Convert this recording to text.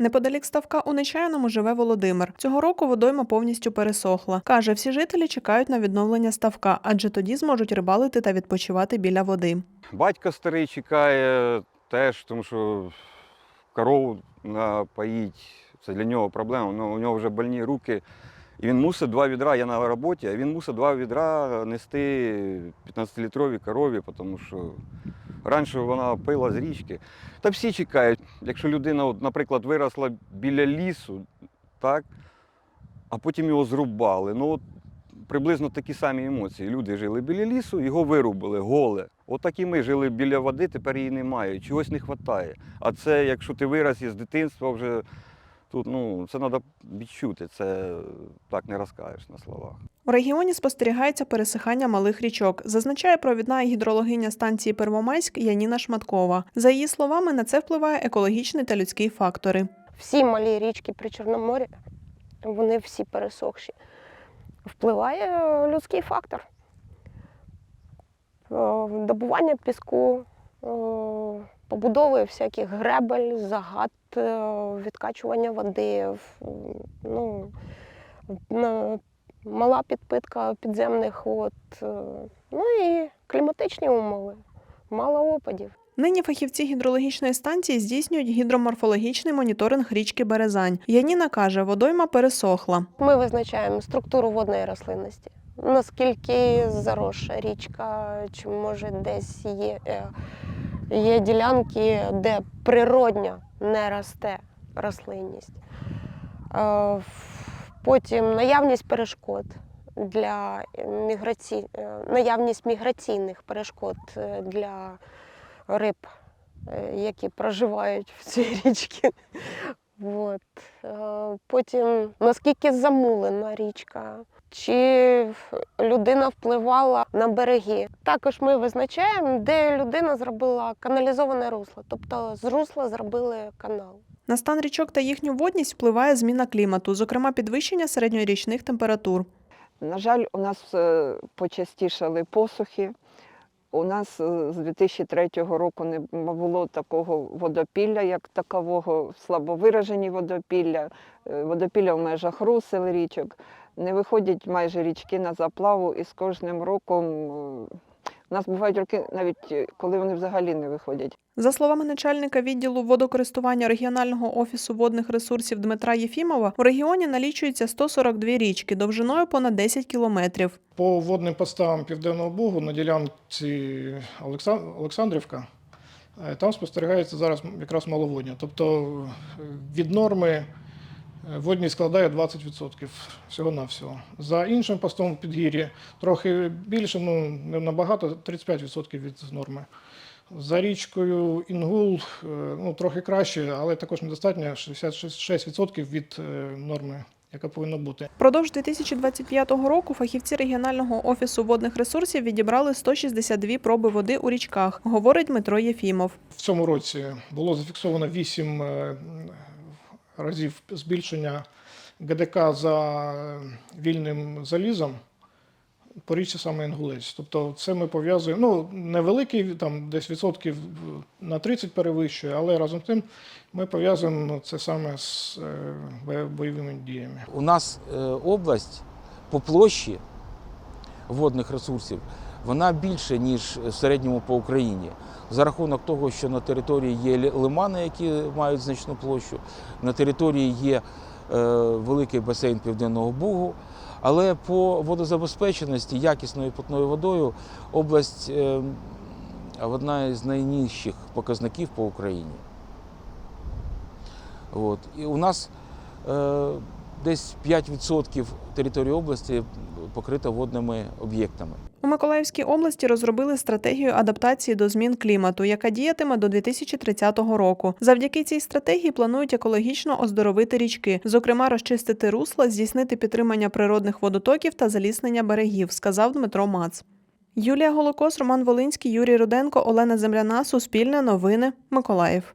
Неподалік ставка у Нечаяному живе Володимир. Цього року водойма повністю пересохла. Каже, всі жителі чекають на відновлення ставка, адже тоді зможуть рибалити та відпочивати біля води. Батько старий чекає теж, тому що корову напоїть, це для нього проблема. Ну, у нього вже больні руки. І він мусить два відра, я на роботі, а він мусить два відра нести 15-літрові корові, тому що раніше вона пила з річки. Та всі чекають. Якщо людина, наприклад, виросла біля лісу, так, а потім його зрубали. Ну, от, приблизно такі самі емоції. Люди жили біля лісу, його вирубили, голе. От і ми жили біля води, тепер її немає. Чогось не вистачає. А це, якщо ти вираз із дитинства, вже тут ну, це треба відчути. Це так не розкажеш на словах. У регіоні спостерігається пересихання малих річок, зазначає провідна гідрологиня станції Первомайськ Яніна Шматкова. За її словами, на це впливає екологічний та людський фактори. всі малі річки при Чорноморі, вони всі пересохші. Впливає людський фактор. Добування піску, побудови всяких гребель, загад, е, відкачування води, ну, мала підпитка підземних вод, е, ну і кліматичні умови, мало опадів. Нині фахівці гідрологічної станції здійснюють гідроморфологічний моніторинг річки Березань. Яніна каже, водойма пересохла. Ми визначаємо структуру водної рослинності. Наскільки заросша річка, чи може десь є, е, є ділянки, де природньо не росте рослинність. Е, Потім наявність перешкод для міграці... е, наявність міграційних перешкод е, для риб, які проживають в цій річці. От. Е, Потім наскільки замулена річка, чи людина впливала на береги. Також ми визначаємо, де людина зробила каналізоване русло, тобто з русла зробили канал. На стан річок та їхню водність впливає зміна клімату, зокрема підвищення середньорічних температур. На жаль, у нас е, почастішали посухи. У нас е, з 2003 року не було такого водопілля, як такового, слабовиражені водопілля, е, водопілля в межах русел річок. Не виходять майже річки на заплаву, і з кожним роком е, у нас бувають роки, навіть е, коли вони взагалі не виходять. За словами начальника відділу водокористування регіонального офісу водних ресурсів Дмитра Єфімова, у регіоні налічується 142 річки довжиною понад 10 кілометрів. По водним поставам Південного Бугу на ділянці Олександрівка е, там спостерігається зараз якраз маловодня. Тобто е, від норми водність складає 20% всього-навсього. За іншим постом в підгір'ї трохи більше, ну не набагато, 35% від норми. За річкою Інгул е, ну, трохи краще, але також недостатньо 66% від е, норми, яка повинна бути. Продовж 2025 року фахівці регіонального офісу водних ресурсів відібрали 162 проби води у річках, говорить Дмитро Єфімов. В цьому році було зафіксовано 8 е, разів збільшення ГДК за вільним залізом по річці саме Інгулець. Тобто це ми пов'язуємо, ну, невеликий, там десь відсотків на 30 перевищує, але разом з тим ми пов'язуємо це саме з е, бойовими діями. У нас е, область по площі водних ресурсів вона більше, ніж в середньому по Україні. За рахунок того, що на території є лимани, які мають значну площу, на території є е, великий басейн Південного Бугу. Але по водозабезпеченості якісною питною водою область е, одна із найнижчих показників по Україні. От. І у нас е, десь 5% території області покрита водними об'єктами. У Миколаївській області розробили стратегію адаптації до змін клімату, яка діятиме до 2030 року. Завдяки цій стратегії планують екологічно оздоровити річки, зокрема розчистити русла, здійснити підтримання природних водотоків та заліснення берегів, сказав Дмитро Мац. Юлія Голокос, Роман Волинський, Юрій Руденко, Олена Земляна, Суспільне новини, Миколаїв.